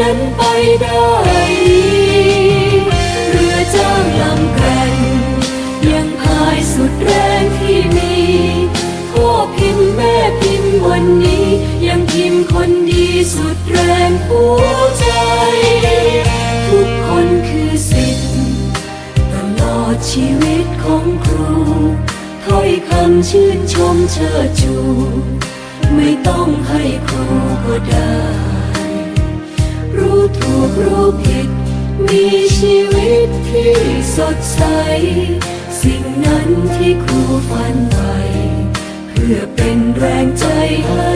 นั้นไปได้ดีเรือจ้างลำแกร่งยังพายสุดแรงที่มีพ่อพิมพ์แม่พิมพ์วันนี้ ยังพิมพ์คนดีสุดแรงหัวใจ ทุกคนคือสิทธิ์ตลอดชีวิตของครูถ้อยคำชื่นชมเชิดชู ไม่ต้องให้ครูก็ได้ รู้ถูกรู้ผิด มีชีวิตที่สดใส สิ่งนั้นที่ครูฝันไปเพื่อเป็นแรงใจให้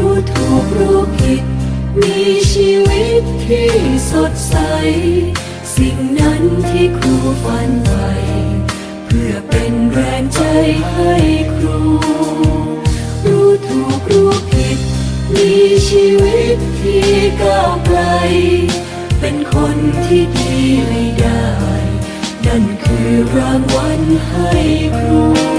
รู้ถูกรู้ผิด มีชีวิตที่สดใส สิ่งนั้นที่ครูฝันไว้เพื่อเป็นแรงใจให้ครู รู้ถูกรู้ผิด มีชีวิตที่ก้าวไกล เป็นคนที่ดีไม่ได้ นั่นคือรางวัลให้ครู